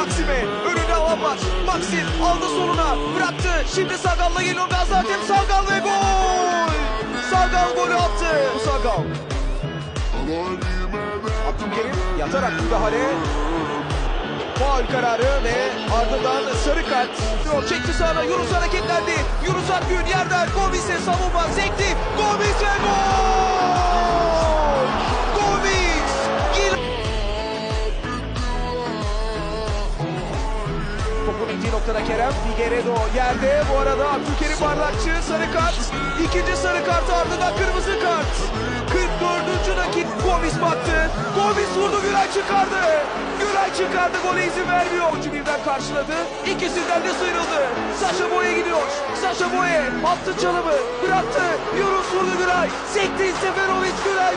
Maxim'e. Önünde alan var. Maxim aldı soluna. Bıraktı. Şimdi Sagal'la geliyor Gaziantep. Sagal ve gol. Sagal golü attı. Sagal. Abdülkerim yatarak müdahale. Faul kararı ve ardından sarı kart. Çekti sağına Yunus hareketlendi. Yunus Akgün yerden Gomis'e savunma sekti. Gomis Topun indiği noktada Kerem. Figueredo yerde. Bu arada Abdülkerim Bardakçı sarı kart. İkinci sarı kart ardından kırmızı kart. 44. dakika Gomis baktı. Gomis vurdu Güray çıkardı. Güray çıkardı gole izin vermiyor. Oyuncu birden karşıladı. İkisinden de sıyrıldı. Saşa Boye gidiyor. Saşa Boye attı çalımı. Bıraktı. Yunus vurdu Güray. Sekti Seferovic Güray!